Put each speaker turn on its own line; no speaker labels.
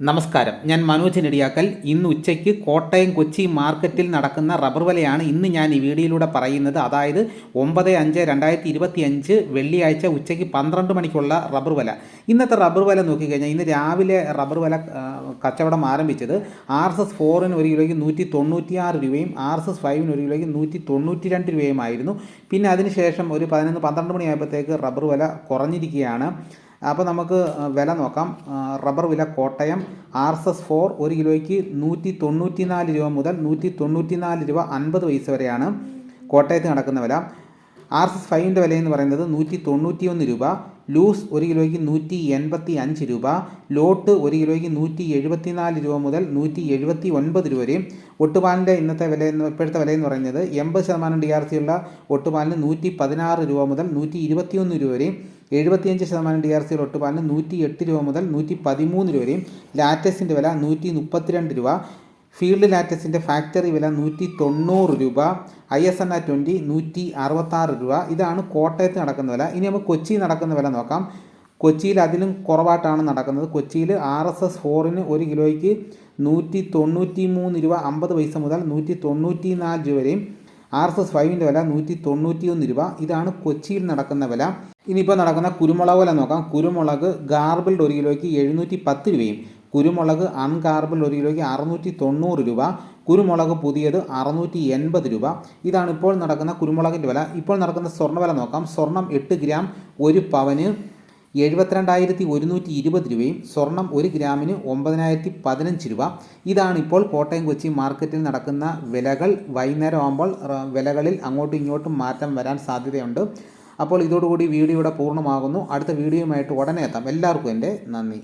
നമസ്കാരം. ഞാൻ മനോജ് നെടിയാക്കൽ. ഇന്ന് ഉച്ചയ്ക്ക് കോട്ടയം കൊച്ചി മാർക്കറ്റിൽ നടക്കുന്ന റബ്ബർ വിലയാണ് ഇന്ന് ഞാൻ ഈ വീഡിയോയിലൂടെ പറയുന്നത്. അതായത് ഒമ്പത് അഞ്ച് രണ്ടായിരത്തി ഇരുപത്തി അഞ്ച് വെള്ളിയാഴ്ച ഉച്ചയ്ക്ക് പന്ത്രണ്ട് മണിക്കുള്ള റബ്ബർ വില. ഇന്നത്തെ റബ്ബർ വില നോക്കിക്കഴിഞ്ഞാൽ ഇന്ന് രാവിലെ റബ്ബർ വില കച്ചവടം ആരംഭിച്ചത് ആർ എസ് എസ് ഫോറിന് ഒരു കിലോയ്ക്ക് നൂറ്റി തൊണ്ണൂറ്റിയാറ് രൂപയും ആർ എസ് എസ് ഫൈവിന് ഒരു കിലോയ്ക്ക് നൂറ്റി തൊണ്ണൂറ്റി രണ്ട് രൂപയുമായിരുന്നു. പിന്നെ അതിനുശേഷം ഒരു പതിനൊന്ന് പന്ത്രണ്ട് മണിയായപ്പോഴത്തേക്ക് റബ്ബർ വില കുറഞ്ഞിരിക്കുകയാണ്. അപ്പോൾ നമുക്ക് വില നോക്കാം. റബ്ബർ വില Kottayam R S S four ഒരു കിലോയ്ക്ക് നൂറ്റി തൊണ്ണൂറ്റി നാല് രൂപ മുതൽ നൂറ്റി തൊണ്ണൂറ്റി നാല് രൂപ അൻപത് പൈസ വരെയാണ് കോട്ടയത്ത് നടക്കുന്ന വില. ആർ എസ് എസ് ഫൈവിന്റെ വില എന്ന് പറയുന്നത് നൂറ്റി തൊണ്ണൂറ്റി ഒന്ന് രൂപ ലൂസ് ഒരു കിലോയ്ക്ക് നൂറ്റി എൺപത്തി അഞ്ച് രൂപ ലോട്ട് ഒരു കിലോയ്ക്ക് നൂറ്റി എഴുപത്തി നാല് രൂപ മുതൽ നൂറ്റി എഴുപത്തി ഒൻപത് രൂപ വരെയും. ഒട്ടുപാലിന്റെ ഇന്നത്തെ വില ഇപ്പോഴത്തെ വില എന്ന് പറയുന്നത് എൺപത് ശതമാനം ഡി ആർ സി ഉള്ള ഒട്ടുപാലിന് നൂറ്റി പതിനാറ് രൂപ മുതൽ നൂറ്റി ഇരുപത്തിയൊന്ന് രൂപ വരെയും. എഴുപത്തിയഞ്ച് ശതമാനം ഡി ആർ സി ഉള്ള ഒട്ടുപാലിന് നൂറ്റി എട്ട് രൂപ മുതൽ നൂറ്റി പതിമൂന്ന് രൂപ വരെയും ലാറ്റസിന്റെ വില നൂറ്റി മുപ്പത്തിരണ്ട് രൂപ. ഫീൽഡ് ലാറ്റസിന്റെ ഫാക്ടറി വില നൂറ്റി തൊണ്ണൂറ് രൂപ. I S N R twenty നൂറ്റി അറുപത്താറ് രൂപ. ഇതാണ് കോട്ടയത്ത് നടക്കുന്ന വില. ഇനി നമുക്ക് കൊച്ചി നടക്കുന്ന വില നോക്കാം. കൊച്ചിയിൽ അതിലും കുറവായിട്ടാണ് നടക്കുന്നത്. കൊച്ചിയിൽ ആർ എസ് എസ് ഫോറിന് ഒരു കിലോയ്ക്ക് നൂറ്റി തൊണ്ണൂറ്റി മൂന്ന് രൂപ അമ്പത് പൈസ മുതൽ നൂറ്റി തൊണ്ണൂറ്റി നാല് രൂപ വരെയും ആർ എസ് എസ് ഫൈവിന്റെ വില നൂറ്റി തൊണ്ണൂറ്റി ഒന്ന് രൂപ. ഇതാണ് കൊച്ചിയിൽ നടക്കുന്ന വില. ഇനിയിപ്പോൾ നടക്കുന്ന കുരുമുളക് വില നോക്കാം. കുരുമുളക് ഗാർബിൾഡ് ഒരു കിലോയ്ക്ക് എഴുന്നൂറ്റി പത്ത് രൂപയും കുരുമുളക് അൺഗാർബിൾഡ് ഒരു കിലോയ്ക്ക് അറുന്നൂറ്റി തൊണ്ണൂറ് രൂപ കുരുമുളക് പുതിയത് അറുന്നൂറ്റി എൺപത് രൂപ. ഇതാണ് ഇപ്പോൾ നടക്കുന്ന കുരുമുളകിന്റെ വില. ഇപ്പോൾ നടക്കുന്ന സ്വർണ വില നോക്കാം. സ്വർണം എട്ട് ഗ്രാം ഒരു പവന് എഴുപത്തിരണ്ടായിരത്തി ഒരുന്നൂറ്റി ഇരുപത് രൂപയും സ്വർണം ഒരു ഗ്രാമിന് ഒമ്പതിനായിരത്തി പതിനഞ്ച് രൂപ. ഇതാണ് ഇപ്പോൾ കോട്ടയം കൊച്ചി മാർക്കറ്റിൽ നടക്കുന്ന വിലകൾ. വൈകുന്നേരം ആകുമ്പോൾ വിലകളിൽ അങ്ങോട്ടും ഇങ്ങോട്ടും മാറ്റം വരാൻ സാധ്യതയുണ്ട്. അപ്പോൾ ഇതോടുകൂടി വീഡിയോ ഇവിടെ പൂർണമാകുന്നു. അടുത്ത വീഡിയോയുമായിട്ട് ഉടനെ എത്താം. എല്ലാവർക്കും എന്റെ നന്ദി.